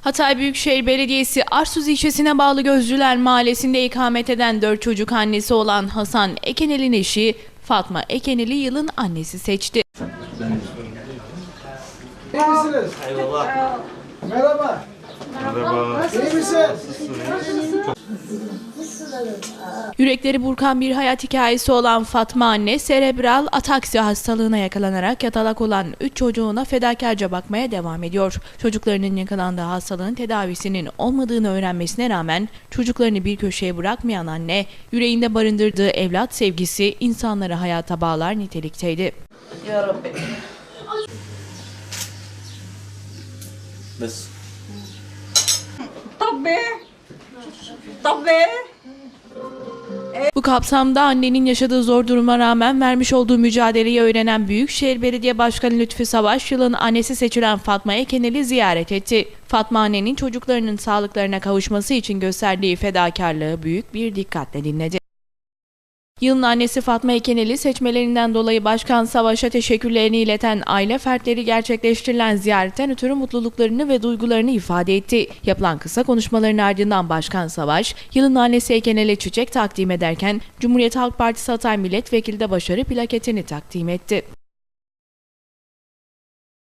Hatay Büyükşehir Belediyesi Arsuz ilçesine bağlı Gözcüler Mahallesi'nde ikamet eden dört çocuk annesi olan Hasan Ekenel'in eşi Fatma Ekenel'i yılın annesi seçti. İyi misiniz? Merhaba. Merhaba. İyi misin? Yürekleri burkan bir hayat hikayesi olan Fatma anne serebral ataksi hastalığına yakalanarak yatalak olan 3 çocuğuna fedakarca bakmaya devam ediyor. Çocuklarının yakalandığı hastalığın tedavisinin olmadığını öğrenmesine rağmen çocuklarını bir köşeye bırakmayan anne yüreğinde barındırdığı evlat sevgisi insanları hayata bağlar nitelikteydi. Ya Rabbi. Bes. Tabii. Bu kapsamda annenin yaşadığı zor duruma rağmen vermiş olduğu mücadeleyi öğrenen Büyükşehir Belediye Başkanı Lütfi Savaş, yılın annesi seçilen Fatma Ekenel'i ziyaret etti. Fatma annenin çocuklarının sağlıklarına kavuşması için gösterdiği fedakarlığı büyük bir dikkatle dinledi. Yılın annesi Fatma Ekenel'i seçmelerinden dolayı Başkan Savaş'a teşekkürlerini ileten aile fertleri gerçekleştirilen ziyaretten ötürü mutluluklarını ve duygularını ifade etti. Yapılan kısa konuşmaların ardından Başkan Savaş, yılın annesi Ekenel'e çiçek takdim ederken Cumhuriyet Halk Partisi Hatay Milletvekili de başarı plaketini takdim etti.